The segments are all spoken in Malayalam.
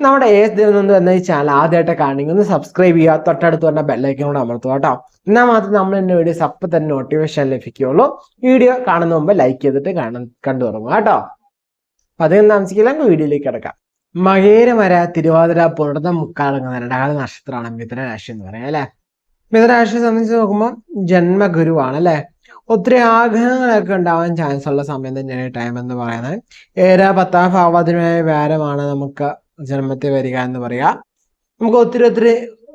നമ്മുടെ ഏസ് ദിവസം എന്ന ഈ ചാനൽ ആദ്യമായിട്ട് കാണണമെങ്കിൽ ഒന്ന് സബ്സ്ക്രൈബ് ചെയ്യുക. തൊട്ടടുത്ത് പറഞ്ഞ ബെല്ലൈക്കൻ കൂടെ അമർത്തുക കേട്ടോ. എന്നാൽ മാത്രം നമ്മൾ എന്റെ വീഡിയോസ് അപ്പം തന്നെ നോട്ടിഫിക്കേഷൻ ലഭിക്കുകയുള്ളൂ. വീഡിയോ കാണുന്ന മുമ്പ് ലൈക്ക് ചെയ്തിട്ട് കാണാൻ കണ്ടു തുടങ്ങുക കേട്ടോ. അപ്പൊ അധികം താമസിക്കില്ല. വീഡിയോയിലേക്ക് കിടക്കാം. മകേരമര തിരുവാതിര പുണർന്ന മുക്കാളങ്ങുന്ന രണ്ടാമത് നക്ഷത്രമാണ് മിഥുനരാശി എന്ന് പറയാം അല്ലെ? മിഥുനരാശിയെ സംബന്ധിച്ച് നോക്കുമ്പോൾ ജന്മഗുരുവാണ് അല്ലെ? ഒത്തിരി ആഗ്രഹങ്ങളൊക്കെ ഉണ്ടാവാൻ ചാൻസ് ഉള്ള സമയം തന്നെയാണ് ടൈം എന്ന് പറയുന്നത്. ഏഴ് പത്താം ഭാവാതിരമായ വ്യാരമാണ് നമുക്ക് ജന്മത്തിൽ വരിക എന്ന് പറയാം നമുക്ക് ഒത്തിരി ഒത്തിരി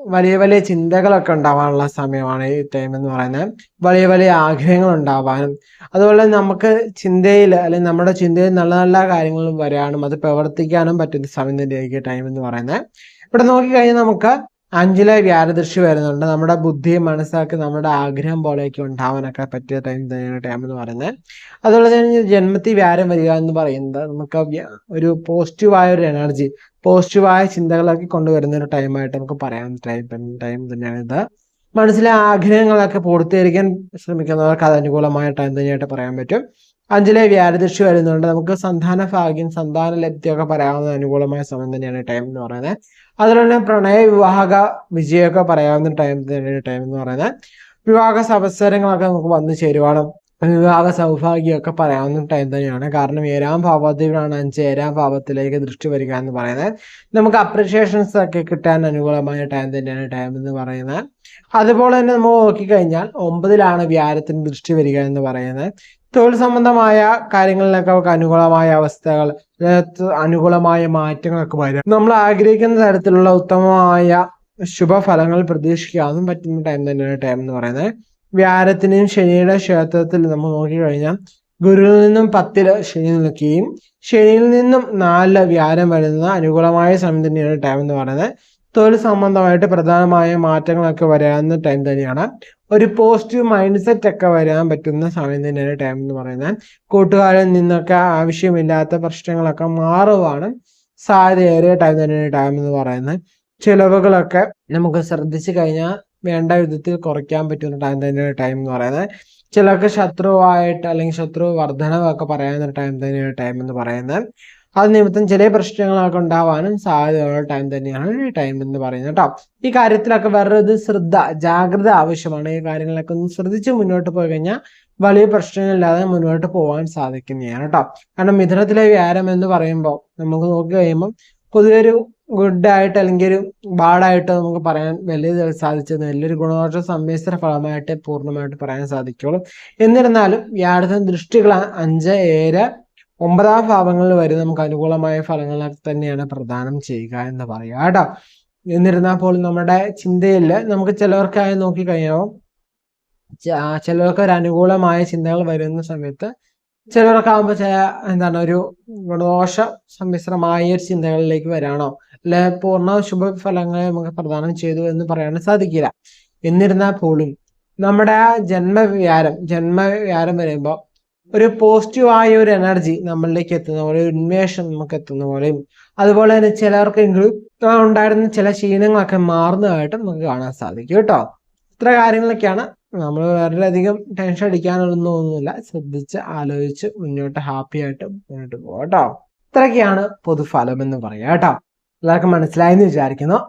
വലിയ വലിയ ചിന്തകളൊക്കെ ഉണ്ടാവാനുള്ള സമയമാണ് ഈ ടൈം എന്ന് പറയുന്നത്. വലിയ വലിയ ആഗ്രഹങ്ങൾ ഉണ്ടാവാനും അതുപോലെ നമുക്ക് ചിന്തയിൽ അല്ലെങ്കിൽ നമ്മുടെ ചിന്തയിൽ നല്ല നല്ല കാര്യങ്ങളും വരാനും അത് പ്രവർത്തിക്കാനും പറ്റുന്ന സമയം തന്നെയായിരിക്കും ടൈം എന്ന് പറയുന്നത്. ഇവിടെ നോക്കിക്കഴിഞ്ഞാൽ നമുക്ക് അഞ്ചിലെ വ്യാരദൃഷ്ടി വരുന്നുണ്ട്. നമ്മുടെ ബുദ്ധി മനസ്സാക്കി നമ്മുടെ ആഗ്രഹം പോലെയൊക്കെ ഉണ്ടാവാനൊക്കെ പറ്റിയ ടൈം തന്നെയാണ് ടൈം എന്ന് പറയുന്നത്. അതുപോലെ തന്നെ ജന്മത്തിൽ വ്യാരം വരിക എന്ന് പറയുന്നത് നമുക്ക് ഒരു പോസിറ്റീവായ ഒരു എനർജി പോസിറ്റീവായ ചിന്തകളൊക്കെ കൊണ്ടുവരുന്ന ഒരു ടൈമായിട്ട് നമുക്ക് പറയാൻ ടൈം ടൈം തന്നെയാണ് ഇത്. മനസ്സിലെ ആഗ്രഹങ്ങളൊക്കെ പൂർത്തീകരിക്കാൻ ശ്രമിക്കുന്നവർക്ക് അത് അനുകൂലമായ ടൈം തന്നെയായിട്ട് പറയാൻ പറ്റും. അഞ്ചിലെ വ്യാരദൃഷ്ടി വരുന്നുണ്ട്. നമുക്ക് സന്താന ഭാഗ്യം സന്താന ലബ്ധിയൊക്കെ പറയാവുന്ന അനുകൂലമായ സമയം തന്നെയാണ് ടൈം എന്ന് പറയുന്നത്. അതുപോലെ തന്നെ പ്രണയ വിവാഹ വിജയമൊക്കെ പറയാവുന്ന ടൈം തന്നെയാണ് ടൈം എന്ന് പറയുന്നത്. വിവാഹ സവസരങ്ങളൊക്കെ നമുക്ക് വന്നു ചേരുവാണ്. വിവാഹ സൗഭാഗ്യമൊക്കെ പറയാവുന്ന ടൈം തന്നെയാണ്. കാരണം ഏഴാം ഭാവത്തിലാണ് അഞ്ച് ഏഴാം ഭാവത്തിലേക്ക് ദൃഷ്ടി വരിക എന്ന് പറയുന്നത്. നമുക്ക് അപ്രിഷിയേഷൻസ് ഒക്കെ കിട്ടാൻ അനുകൂലമായ ടൈം തന്നെയാണ് ടൈം എന്ന് പറയുന്നത്. അതുപോലെ തന്നെ നമ്മൾ നോക്കിക്കഴിഞ്ഞാൽ ഒമ്പതിലാണ് വ്യാരത്തിന് ദൃഷ്ടി വരിക എന്ന് പറയുന്നത്. തൊഴിൽ സംബന്ധമായ കാര്യങ്ങളിലൊക്കെ നമുക്ക് അനുകൂലമായ അവസ്ഥകൾ അനുകൂലമായ മാറ്റങ്ങളൊക്കെ വരും. നമ്മൾ ആഗ്രഹിക്കുന്ന തരത്തിലുള്ള ഉത്തമമായ ശുഭഫലങ്ങൾ പ്രതീക്ഷിക്കാനും പറ്റുന്ന ടൈം തന്നെയാണ് ടൈം എന്ന് പറയുന്നത്. വ്യാരത്തിനെയും ശനിയുടെ ക്ഷേത്രത്തിൽ നമ്മൾ നോക്കിക്കഴിഞ്ഞാൽ ഗുരുവിൽ നിന്നും പത്തിൽ ശനി നിൽക്കുകയും ശനിയിൽ നിന്നും നാലിൽ വ്യാരം വരുന്ന അനുകൂലമായ സമയം തന്നെയാണ് ടൈം എന്ന് പറയുന്നത്. തൊഴിൽ സംബന്ധമായിട്ട് പ്രധാനമായ മാറ്റങ്ങളൊക്കെ വരാവുന്ന ടൈം തന്നെയാണ്. ഒരു പോസിറ്റീവ് മൈൻഡ് സെറ്റ് ഒക്കെ വരാൻ പറ്റുന്ന സമയം തന്നെയാണ് ടൈം എന്ന് പറയുന്നത്. കൂട്ടുകാരിൽ നിന്നൊക്കെ ആവശ്യമില്ലാത്ത പ്രശ്നങ്ങളൊക്കെ മാറുവാണ് സാധ്യതയേറിയ ടൈം തന്നെയാണ് ടൈം എന്ന് പറയുന്നത്. ചിലവുകളൊക്കെ നമുക്ക് ശ്രദ്ധിച്ചു കഴിഞ്ഞാൽ വേണ്ട വിധത്തിൽ കുറയ്ക്കാൻ പറ്റുന്ന ടൈം തന്നെയാണ് ടൈം എന്ന് പറയുന്നത് ചിലർക്ക് ശത്രുവായിട്ട് അല്ലെങ്കിൽ ശത്രു വർധനവൊക്കെ പറയാവുന്ന ടൈം തന്നെയാണ് ടൈം എന്ന് പറയുന്നത്. അത് നിമിത്തം ചില പ്രശ്നങ്ങളൊക്കെ ഉണ്ടാവാനും സാധ്യതയുള്ള ടൈം തന്നെയാണ് ടൈം എന്ന് പറയുന്നത് കേട്ടോ. ഈ കാര്യത്തിലൊക്കെ വേറെ ഒരു ശ്രദ്ധ ജാഗ്രത ആവശ്യമാണ്. ഈ കാര്യങ്ങളൊക്കെ ഒന്ന് ശ്രദ്ധിച്ച് മുന്നോട്ട് പോയി കഴിഞ്ഞാൽ വലിയ പ്രശ്നങ്ങളില്ലാതെ മുന്നോട്ട് പോകാൻ സാധിക്കുന്നതാണ് കേട്ടോ. കാരണം മിഥുനത്തിലെ വ്യാരം എന്ന് പറയുമ്പോൾ നമുക്ക് നോക്കി കഴിയുമ്പോൾ പൊതുവെ ഒരു ഗുഡ് ആയിട്ട് അല്ലെങ്കിൽ ഒരു ബാഡായിട്ട് നമുക്ക് പറയാൻ വലിയ സാധിച്ചത് വലിയൊരു ഗുണദോഷ സമ്മിശ്ര ഫലമായിട്ട് പൂർണമായിട്ട് പറയാൻ സാധിക്കുള്ളൂ. എന്നിരുന്നാലും വ്യാഴത്തിന് ദൃഷ്ടികൾ അഞ്ച് ഏഴ് ഒമ്പതാം ഭാവങ്ങളിൽ വരെ നമുക്ക് അനുകൂലമായ ഫലങ്ങൾ തന്നെയാണ് പ്രദാനം ചെയ്യുക എന്ന് പറയാം കേട്ടോ. എന്നിരുന്നാൽ പോലും നമ്മുടെ ചിന്തയിൽ നമുക്ക് ചിലവർക്കായി നോക്കിക്കഴിഞ്ഞാൽ ചിലവർക്ക് ഒരു അനുകൂലമായ ചിന്തകൾ വരുന്ന സമയത്ത് ചിലരൊക്കെ ആകുമ്പോൾ ചില എന്താണ് ഒരു ദോഷ സമ്മിശ്രമായ ഒരു ചിന്തകളിലേക്ക് വരാണോ? അല്ലെ പൂർണ ശുഭഫലങ്ങളെ നമുക്ക് പ്രദാനം ചെയ്തു എന്ന് പറയാൻ സാധിക്കില്ല. എന്നിരുന്നാൽ പോലും നമ്മുടെ ജന്മവ്യാരം ജന്മവികാരം വരുമ്പോൾ ഒരു പോസിറ്റീവായ ഒരു എനർജി നമ്മളിലേക്ക് എത്തുന്ന പോലെ ഒരു ഉന്മേഷം നമുക്ക് എത്തുന്ന പോലെയും അതുപോലെ തന്നെ ചിലർക്കെങ്കിലും ഉണ്ടായിരുന്ന ചില ശീലങ്ങളൊക്കെ മാറുന്നതായിട്ട് നമുക്ക് കാണാൻ സാധിക്കും കേട്ടോ. ഇത്ര കാര്യങ്ങളൊക്കെയാണ് നമ്മൾ വളരെയധികം ടെൻഷൻ അടിക്കാനൊന്നും ഒന്നുമില്ല. ശ്രദ്ധിച്ച് ആലോചിച്ച് മുന്നോട്ട് ഹാപ്പി ആയിട്ട് മുന്നോട്ട് പോകാം കേട്ടോ ഇത്രയൊക്കെയാണ് പൊതുഫലം എന്ന് പറയാം കേട്ടോ എല്ലാവർക്കും മനസ്സിലായെന്ന് വിചാരിക്കുന്നു.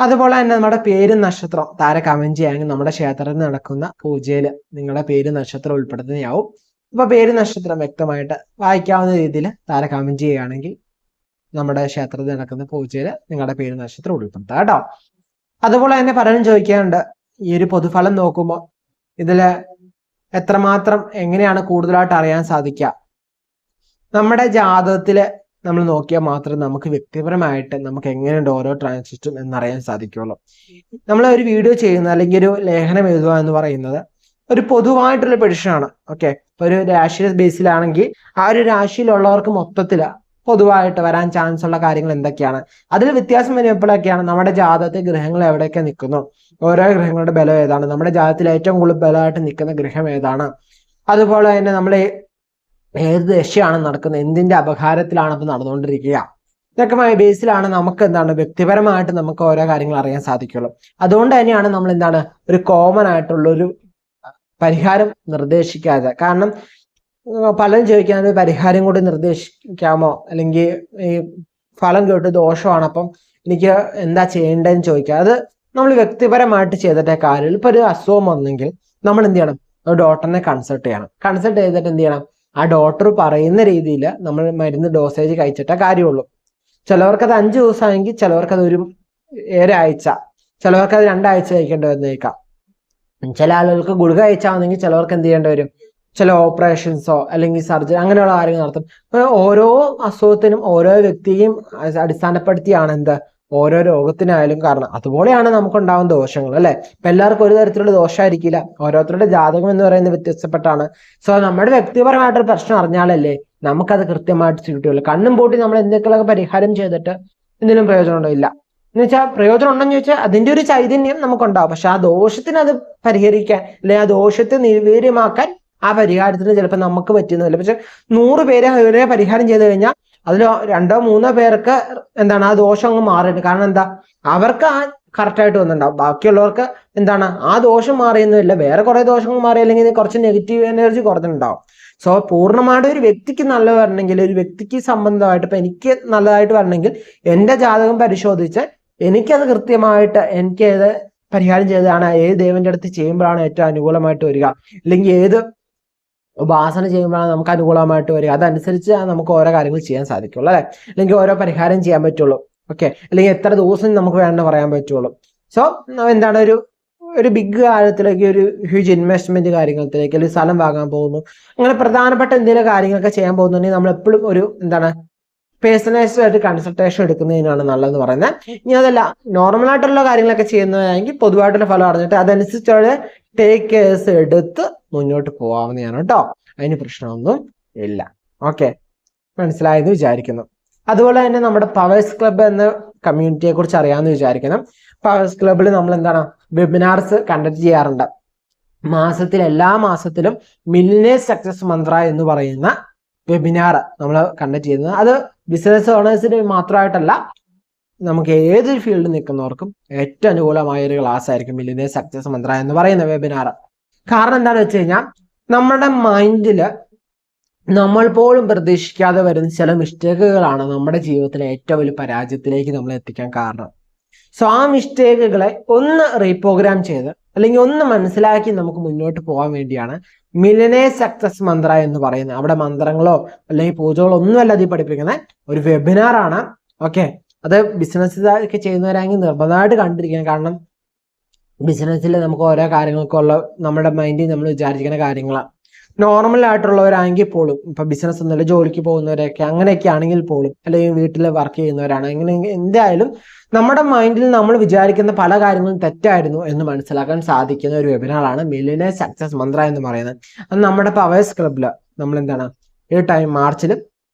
അതുപോലെ തന്നെ നമ്മുടെ പേരും നക്ഷത്രം താര കമന്റ് ചെയ്യാമെങ്കിൽ നമ്മുടെ ക്ഷേത്രത്തിൽ നടക്കുന്ന പൂജയിൽ നിങ്ങളുടെ പേര് നക്ഷത്രം ഉൾപ്പെടുത്തുന്നതാവും. ഇപ്പൊ പേര് നക്ഷത്രം വ്യക്തമായിട്ട് വായിക്കാവുന്ന രീതിയിൽ താര കമന്റ് ചെയ്യുകയാണെങ്കിൽ നമ്മുടെ ക്ഷേത്രത്തിൽ നടക്കുന്ന പൂജയിൽ നിങ്ങളുടെ പേര് നക്ഷത്രം ഉൾപ്പെടുത്താം കേട്ടോ അതുപോലെ തന്നെ പലരും ചോദിക്കാറുണ്ട് ഈ ഒരു പൊതുഫലം നോക്കുമ്പോൾ ഇതിൽ എത്രമാത്രം എങ്ങനെയാണ് കൂടുതലായിട്ട് അറിയാൻ സാധിക്കുക? നമ്മുടെ ജാതകത്തിൽ നമ്മൾ നോക്കിയാൽ മാത്രം നമുക്ക് വ്യക്തിപരമായിട്ട് നമുക്ക് എങ്ങനെയുണ്ട് ഓരോ ട്രാൻസിസ്റ്റും എന്നറിയാൻ സാധിക്കുള്ളൂ നമ്മൾ ഒരു വീഡിയോ ചെയ്യുന്ന അല്ലെങ്കിൽ ഒരു ലേഖനം എഴുതുക എന്ന് പറയുന്നത് ഒരു പൊതുവായിട്ടുള്ള പെഡിഷനാണ് ഓക്കെ ഒരു രാശി ബേസിലാണെങ്കിൽ ആ ഒരു രാശിയിലുള്ളവർക്ക് മൊത്തത്തിൽ പൊതുവായിട്ട് വരാൻ ചാൻസ് ഉള്ള കാര്യങ്ങൾ എന്തൊക്കെയാണ്? അതിൽ വ്യത്യാസം വരുമ്പോഴൊക്കെയാണ് നമ്മുടെ ജാതകത്തിൽ ഗ്രഹങ്ങൾ എവിടെയൊക്കെ നിൽക്കുന്നു? ഓരോ ഗ്രഹങ്ങളുടെ ബലം ഏതാണ്? നമ്മുടെ ജാതകത്തിൽ ഏറ്റവും കൂടുതൽ ബലമായിട്ട് നിൽക്കുന്ന ഗ്രഹം ഏതാണ്? അതുപോലെ തന്നെ നമ്മൾ ഏത് ദശയാണ് നടക്കുന്നത്? എന്തിന്റെ അപകാരത്തിലാണ് ഇപ്പൊ നടന്നുകൊണ്ടിരിക്കുക? ഇതൊക്കെ ബേസിലാണ് നമുക്ക് എന്താണ് വ്യക്തിപരമായിട്ട് നമുക്ക് ഓരോ കാര്യങ്ങൾ അറിയാൻ സാധിക്കുള്ളൂ. അതുകൊണ്ട് തന്നെയാണ് നമ്മൾ എന്താണ് ഒരു കോമൺ ആയിട്ടുള്ള ഒരു പരിഹാരം നിർദ്ദേശിക്കാതെ. കാരണം പലരും ചോദിക്കാൻ ഒരു പരിഹാരം കൂടി നിർദ്ദേശിക്കാമോ? അല്ലെങ്കിൽ ഈ ഫലം കേട്ട് ദോഷമാണ് അപ്പം എനിക്ക് എന്താ ചെയ്യേണ്ടതെന്ന് ചോദിക്കുക അത് നമ്മൾ വ്യക്തിപരമായിട്ട് ചെയ്തിട്ടേ കാര്യമുള്ളൂ. ഇപ്പൊ ഒരു അസുഖം വന്നെങ്കിൽ നമ്മൾ എന്ത് ചെയ്യണം? ഡോക്ടറിനെ കൺസൾട്ട് ചെയ്യണം. കൺസൾട്ട് ചെയ്തിട്ട് എന്ത് ചെയ്യണം? ആ ഡോക്ടർ പറയുന്ന രീതിയിൽ നമ്മൾ മരുന്ന് ഡോസേജ് കഴിച്ചിട്ടേ കാര്യമുള്ളൂ. ചിലവർക്ക് അത് അഞ്ച് ദിവസമാണെങ്കിൽ ചിലവർക്ക് അത് ഒരു ഒരാഴ്ച ചിലവർക്ക് അത് രണ്ടാഴ്ച കഴിക്കേണ്ടി വന്നേക്കാം. ചില ആളുകൾക്ക് ഗുളിക കഴിച്ചാണെങ്കിൽ ചിലവർക്ക് എന്ത് ചെയ്യേണ്ടി വരും? ചില ഓപ്പറേഷൻസോ അല്ലെങ്കിൽ സർജറി അങ്ങനെയുള്ള കാര്യങ്ങൾ നടത്തും. ഓരോ അസുഖത്തിനും ഓരോ വ്യക്തിയും അടിസ്ഥാനപ്പെടുത്തിയാണ് എന്ത്? ഓരോ രോഗത്തിനായാലും കാരണം. അതുപോലെയാണ് നമുക്കുണ്ടാവുന്ന ദോഷങ്ങൾ അല്ലെ? ഇപ്പൊ എല്ലാവർക്കും ഒരു തരത്തിലുള്ള ദോഷമായിരിക്കില്ല ഓരോരുത്തരുടെ ജാതകം എന്ന് പറയുന്നത് വ്യത്യസ്തപ്പെട്ടാണ്. സോ നമ്മുടെ വ്യക്തിപരമായിട്ടൊരു പ്രശ്നം അറിഞ്ഞാലല്ലേ നമുക്കത് കൃത്യമായിട്ട് കിട്ടുള്ളൂ കണ്ണും പൂട്ടി നമ്മൾ എന്തൊക്കെയൊക്കെ പരിഹാരം ചെയ്തിട്ട് എന്തെങ്കിലും പ്രയോജനമുണ്ടോ? ഇല്ല. എന്ന് വെച്ചാൽ പ്രയോജനം ഉണ്ടെന്ന് ചോദിച്ചാൽ അതിന്റെ ഒരു ചൈതന്യം നമുക്കുണ്ടാവും. പക്ഷെ ആ ദോഷത്തിന് അത് പരിഹരിക്കാൻ അല്ലെങ്കിൽ ആ ദോഷത്തെ നിർവീര്യമാക്കാൻ ആ പരിഹാരത്തിന് ചിലപ്പോൾ നമുക്ക് പറ്റുന്നില്ല പക്ഷെ നൂറ് പേരെ ഒരേ പരിഹാരം ചെയ്ത് കഴിഞ്ഞാൽ അതിൽ രണ്ടോ മൂന്നോ പേർക്ക് എന്താണ് ആ ദോഷം അങ്ങ് മാറിയിട്ട് കാരണം എന്താ? അവർക്ക് ആ കറക്റ്റായിട്ട് വന്നിട്ടുണ്ടാവും. ബാക്കിയുള്ളവർക്ക് എന്താണ്? ആ ദോഷം മാറിയൊന്നുമില്ല. വേറെ കുറെ ദോഷങ്ങൾ മാറി അല്ലെങ്കിൽ കുറച്ച് നെഗറ്റീവ് എനർജി കുറഞ്ഞിട്ടുണ്ടാവും. സോ പൂർണമായിട്ട് ഒരു വ്യക്തിക്ക് നല്ല വരണമെങ്കിൽ ഒരു വ്യക്തിക്ക് സംബന്ധമായിട്ട് ഇപ്പൊ എനിക്ക് നല്ലതായിട്ട് വരണമെങ്കിൽ എന്റെ ജാതകം പരിശോധിച്ച് എനിക്കത് കൃത്യമായിട്ട് എനിക്ക് ഏത് പരിഹാരം ചെയ്തതാണ് ഏത് ദൈവന്റെ അടുത്ത് ചെയ്യുമ്പോഴാണ് ഏറ്റവും അനുകൂലമായിട്ട് വരിക. അല്ലെങ്കിൽ ഏത് ഉപാസന ചെയ്യുമ്പോഴാണ് നമുക്ക് അനുകൂലമായിട്ട് വരിക. അതനുസരിച്ച് നമുക്ക് ഓരോ കാര്യങ്ങൾ ചെയ്യാൻ സാധിക്കുള്ളൂ അല്ലെ? അല്ലെങ്കിൽ ഓരോ പരിഹാരം ചെയ്യാൻ പറ്റുള്ളൂ. ഓക്കെ? അല്ലെങ്കിൽ എത്ര ദിവസം നമുക്ക് വേണമെന്ന് പറയാൻ പറ്റുള്ളൂ. സോ എന്താണ് ഒരു ഒരു ബിഗ് കാര്യത്തിലേക്ക് ഒരു ഹ്യൂജ് ഇൻവെസ്റ്റ്മെന്റ് കാര്യങ്ങളിലേക്ക് അല്ലെങ്കിൽ സ്ഥലം വാങ്ങാൻ പോകുന്നു. അങ്ങനെ പ്രധാനപ്പെട്ട എന്തെങ്കിലും കാര്യങ്ങളൊക്കെ ചെയ്യാൻ പോകുന്നുണ്ടെങ്കിൽ നമ്മൾ എപ്പോഴും ഒരു എന്താണ് പേഴ്സണലൈസ്ഡ് ആയിട്ട് കൺസൾട്ടേഷൻ എടുക്കുന്നതിനാണ് നല്ലതെന്ന് പറയുന്നത്. ഇനി അതല്ല നോർമൽ ആയിട്ടുള്ള കാര്യങ്ങളൊക്കെ ചെയ്യുന്നതാണെങ്കിൽ പൊതുവായിട്ടുള്ള ഫലം അറിഞ്ഞിട്ട് അതനുസരിച്ചുള്ള ടേക്ക് കേസ് എടുത്ത് മുന്നോട്ട് പോവാവുന്നതാണ് കേട്ടോ അതിന് പ്രശ്നമൊന്നും ഇല്ല. ഓക്കെ മനസ്സിലായെന്ന് വിചാരിക്കുന്നു. അതുപോലെ തന്നെ നമ്മുടെ പവേഴ്സ് ക്ലബ്ബ് എന്ന കമ്മ്യൂണിറ്റിയെ കുറിച്ച് അറിയാമെന്ന് വിചാരിക്കണം. പവേഴ്സ് ക്ലബ്ബിൽ നമ്മൾ എന്താണ്? വെബിനാർസ് കണ്ടക്ട് ചെയ്യാറുണ്ട്. മാസത്തിൽ എല്ലാ മാസത്തിലും മില്ലിനേഴ്സ് സക്സസ് മന്ത്ര എന്ന് പറയുന്ന വെബിനാർ നമ്മൾ കണ്ടക്ട് ചെയ്യുന്നത്. അത് ബിസിനസ് ഓണേഴ്സിന് മാത്രമായിട്ടല്ല നമുക്ക് ഏതൊരു ഫീൽഡിൽ നിൽക്കുന്നവർക്കും ഏറ്റവും അനുകൂലമായ ഒരു ക്ലാസ് ആയിരിക്കും മില്ലിനെ സക്സസ് മന്ത്ര എന്ന് പറയുന്ന വെബിനാർ കാരണം എന്താണെന്ന് വെച്ച് കഴിഞ്ഞാൽ നമ്മുടെ മൈൻഡിൽ നമ്മൾ പോലും പ്രതീക്ഷിക്കാതെ വരുന്ന ചില മിസ്റ്റേക്കുകളാണ് നമ്മുടെ ജീവിതത്തിലെ ഏറ്റവും വലിയ പരാജയത്തിലേക്ക് നമ്മൾ എത്തിക്കാൻ കാരണം. സോ ആ മിസ്റ്റേക്കുകളെ ഒന്ന് റീപ്രോഗ്രാം ചെയ്ത് അല്ലെങ്കിൽ ഒന്ന് മനസ്സിലാക്കി നമുക്ക് മുന്നോട്ട് പോകാൻ വേണ്ടിയാണ് മിലനേ സക്സസ് മന്ത്ര എന്ന് പറയുന്നത്. അവിടെ മന്ത്രങ്ങളോ അല്ലെങ്കിൽ പൂജകളോ ഒന്നുമല്ല അതിൽ പഠിപ്പിക്കുന്ന ഒരു വെബിനാർ ആണ്. ഓക്കെ അത് ബിസിനസ് ഒക്കെ ചെയ്യുന്നവരാണെങ്കിൽ നിർബന്ധമായിട്ട് കണ്ടിരിക്കണം. കാരണം ബിസിനസ്സിൽ നമുക്ക് ഓരോ കാര്യങ്ങൾക്കുള്ള നമ്മുടെ മൈൻഡിൽ നമ്മൾ വിചാരിക്കുന്ന കാര്യങ്ങളാണ്. നോർമൽ ആയിട്ടുള്ളവരാണെങ്കിൽ പോലും ഇപ്പൊ ബിസിനസ് ഒന്നുമില്ല ജോലിക്ക് പോകുന്നവരൊക്കെ അങ്ങനെയൊക്കെ ആണെങ്കിൽ പോലും അല്ലെങ്കിൽ വീട്ടിൽ വർക്ക് ചെയ്യുന്നവരാണ് എങ്ങനെ എന്തായാലും നമ്മുടെ മൈൻഡിൽ നമ്മൾ വിചാരിക്കുന്ന പല കാര്യങ്ങളും തെറ്റായിരുന്നു എന്ന് മനസ്സിലാക്കാൻ സാധിക്കുന്ന ഒരു വെബിനാറാണ് മില്ലിനെ സക്സസ് മന്ത്ര എന്ന് പറയുന്നത്. അത് നമ്മുടെ പവേഴ്സ് ക്ലബിൽ നമ്മൾ എന്താണ് ഈ ടൈം മാർച്ചിൽ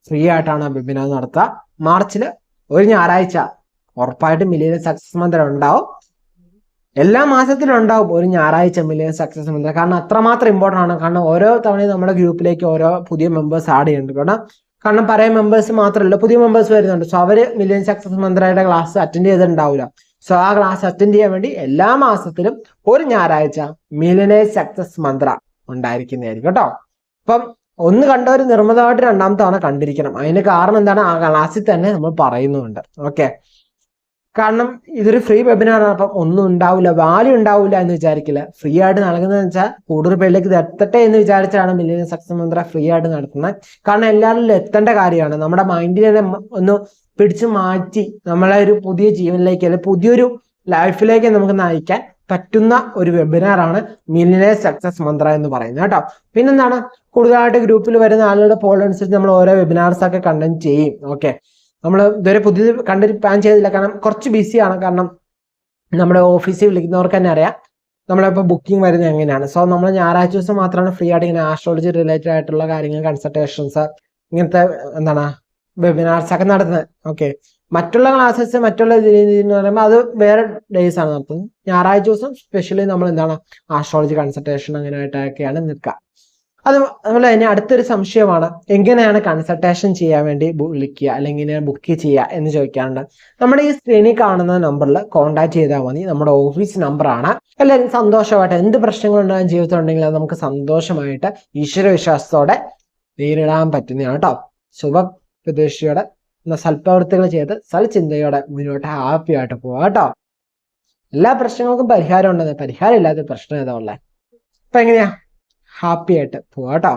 ഫ്രീ ആയിട്ടാണ് വെബിനാർ നടത്തുക. മാർച്ചിൽ ഒരു ഞായറാഴ്ച. ഉറപ്പായിട്ടും മില്ലിയൻ സക്സസ് മന്ത്രം ഉണ്ടാവും. എല്ലാ മാസത്തിലും ഉണ്ടാവും ഒരു ഞായറാഴ്ച മില്ലിയൻ സക്സസ് മന്ത്രം കാരണം അത്രമാത്രം ഇമ്പോർട്ടന്റ് ആണ്. കാരണം ഓരോ തവണയും നമ്മുടെ ഗ്രൂപ്പിലേക്ക് ഓരോ പുതിയ മെമ്പേഴ്സ് ആഡ് ചെയ്യുന്നുണ്ട്. കാരണം കാരണം പഴയ മെമ്പേഴ്സ് മാത്രമല്ല പുതിയ മെമ്പേഴ്സ് വരുന്നുണ്ട്. സോ അവർ മില്യൻ സക്സസ് മന്ത്രയുടെ ക്ലാസ് അറ്റൻഡ് ചെയ്തിട്ടുണ്ടാവില്ല. സോ ആ ക്ലാസ് അറ്റൻഡ് ചെയ്യാൻ വേണ്ടി എല്ലാ മാസത്തിലും ഒരു ഞായറാഴ്ച മില്യനേ സക്സസ് മന്ത്ര ഉണ്ടായിരിക്കുന്നതായിരിക്കും കേട്ടോ. അപ്പം ഒന്ന് കണ്ടവർ നിർമ്മതമായിട്ട് രണ്ടാമത്തെ തവണ കണ്ടിരിക്കണം. അതിന് കാരണം എന്താണ്? ആ ക്ലാസ്സിൽ തന്നെ നമ്മൾ പറയുന്നുണ്ട്. ഓക്കെ കാരണം ഇതൊരു ഫ്രീ വെബിനാറാണ് അപ്പം ഒന്നും ഉണ്ടാവില്ല വാല്യൂ ഉണ്ടാവില്ല എന്ന് വിചാരിക്കില്ല. ഫ്രീ ആയിട്ട് നൽകുന്നതെന്ന് വെച്ചാൽ കൂടുതൽ പേരിലേക്ക് ഇത് എത്തട്ടെ എന്ന് വിചാരിച്ചാണ് മില്യൻ സക്സസ് മന്ത്ര ഫ്രീ ആയിട്ട് നടത്തുന്നത്. കാരണം എല്ലാവരിലും എത്തേണ്ട കാര്യമാണ്. നമ്മുടെ മൈൻഡിനെ ഒന്ന് പിടിച്ചു മാറ്റി നമ്മളെ ഒരു പുതിയ ജീവനിലേക്ക് അല്ലെങ്കിൽ പുതിയൊരു ലൈഫിലേക്ക് നമുക്ക് നയിക്കാൻ പറ്റുന്ന ഒരു വെബിനാറാണ് മില്ലിനെ സക്സസ് മന്ത്ര എന്ന് പറയുന്നത് കേട്ടോ. പിന്നെന്താണ്? കൂടുതലായിട്ട് ഗ്രൂപ്പിൽ വരുന്ന ആളുകളുടെ പോൾ അനുസരിച്ച് നമ്മൾ ഓരോ വെബിനാർസ് ഒക്കെ കണ്ടന്റ് ചെയ്യും. ഓക്കെ നമ്മൾ ഇതുവരെ പുതിയത് കണ്ടിട്ട് പ്ലാൻ ചെയ്തില്ല. കാരണം കുറച്ച് ബിസിയാണ് കാരണം നമ്മുടെ ഓഫീസിൽ വിളിക്കുന്നവർക്ക് തന്നെ അറിയാം. നമ്മളിപ്പോൾ ബുക്കിംഗ് വരുന്നത് എങ്ങനെയാണ്? സോ നമ്മൾ ഞായറാഴ്ച ദിവസം മാത്രമാണ് ഫ്രീ ആയിട്ട് ഇങ്ങനെ ആസ്ട്രോളജി റിലേറ്റഡ് ആയിട്ടുള്ള കാര്യങ്ങൾ കൺസൾട്ടേഷൻസ് ഇങ്ങനത്തെ എന്താണ് വെബിനാർസ് ഒക്കെ നടത്തുന്നത്. ഓക്കെ മറ്റുള്ള ക്ലാസ്സസ് മറ്റുള്ള എന്ന് പറയുമ്പോൾ അത് വേറെ ഡേയ്സ് ആണ്. നടത്തുന്നത് ഞായറാഴ്ച ദിവസം സ്പെഷ്യലി നമ്മൾ എന്താണ്? ആസ്ട്രോളജി കൺസൾട്ടേഷൻ അങ്ങനെ അങ്ങനെയായിട്ടൊക്കെയാണ് നിൽക്കുക. അത് അതുപോലെ തന്നെ അടുത്തൊരു സംശയമാണ്. എങ്ങനെയാണ് കൺസൾട്ടേഷൻ ചെയ്യാൻ വേണ്ടി വിളിക്കുക? അല്ലെങ്കിൽ ബുക്ക് ചെയ്യുക എന്ന് ചോദിക്കാറുണ്ട്. നമ്മുടെ ഈ സ്ക്രീനിൽ കാണുന്ന നമ്പറിൽ കോൺടാക്ട് ചെയ്താൽ മതി. നമ്മുടെ ഓഫീസ് നമ്പറാണ് എല്ലാവരും സന്തോഷമായിട്ട് എന്ത് പ്രശ്നങ്ങളുണ്ടാകും ജീവിതത്തിലുണ്ടെങ്കിലും അത് നമുക്ക് സന്തോഷമായിട്ട് ഈശ്വരവിശ്വാസത്തോടെ നേരിടാൻ പറ്റുന്നതാണ് കേട്ടോ. ശുഭ പ്രതീക്ഷയോടെ സൽപ്രവൃത്തികൾ ചെയ്ത് സൽചിന്തയോടെ മുന്നോട്ട് ഹാപ്പി ആയിട്ട് പോവാം കേട്ടോ എല്ലാ പ്രശ്നങ്ങൾക്കും പരിഹാരം ഉണ്ടെന്ന് പരിഹാരം ഇല്ലാത്ത പ്രശ്നം ഏതാ ഉള്ളത് അപ്പൊ എങ്ങനെയാ? ഹാപ്പി ആയിട്ട് പോവാം കേട്ടോ